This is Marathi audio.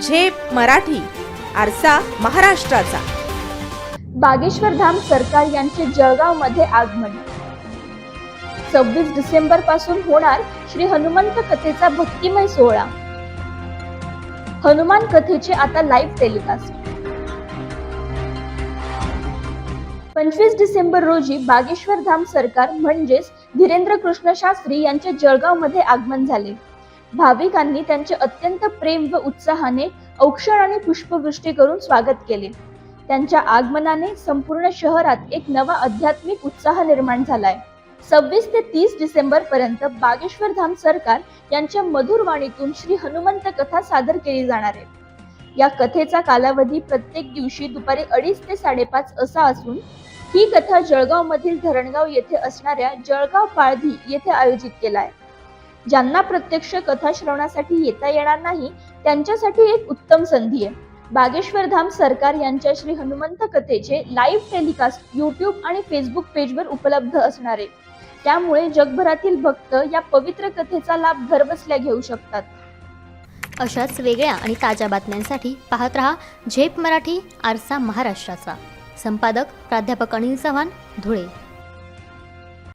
झेप मराठी आरसा महाराष्ट्राचा. बागेश्वर धाम सरकार यांचे जळगावमध्ये आगमन. सव्वीस डिसेंबरपासून होणार श्री हनुमंत कथेचा भक्तिमय सोहळा. हनुमान कथेचे आता लाईव्ह टेलिकास्ट पंचवीस डिसेंबर रोजी बागेश्वर धाम सरकार म्हणजेच धीरेंद्र कृष्ण शास्त्री यांचे जळगावमध्ये आगमन झाले. भाविकांनी त्यांचे अत्यंत प्रेम व उत्साहाने औक्षण आणि पुष्पवृष्टी करून स्वागत केले. त्यांच्या आगमनाने संपूर्ण शहरात एक नवा आध्यात्मिक उत्साह निर्माण झालाय. सव्वीस ते तीस डिसेंबर पर्यंत बागेश्वर धाम सरकार यांच्या मधुर वाणीतून श्री हनुमंत कथा सादर केली जाणार आहे. या कथेचा कालावधी प्रत्येक दिवशी दुपारी अडीच ते साडेपाच असा असून ही कथा जळगाव मधील धरणगाव येथे असणाऱ्या जळगाव पाळधी येथे आयोजित केला आहे. ज्यांना प्रत्यक्ष कथा श्रवणासाठी येता येणार नाही त्यांच्यासाठी एक उत्तम संधी आहे. बागेश्वर धाम सरकार यांच्या श्री हनुमंत कथेचे लाईव्ह टेलिकास्ट यूट्यूब आणि फेसबुक पेजवर उपलब्ध असणार आहे. त्यामुळे जगभरातील भक्त या पवित्र कथेचा लाभ घरबसल्या घेऊ शकतात. अशाच वेगळ्या आणि ताज्या बातम्यांसाठी पाहत रहा झेप मराठी आरसा महाराष्ट्राचा. संपादक प्राध्यापक अनिल चव्हाण धुळे.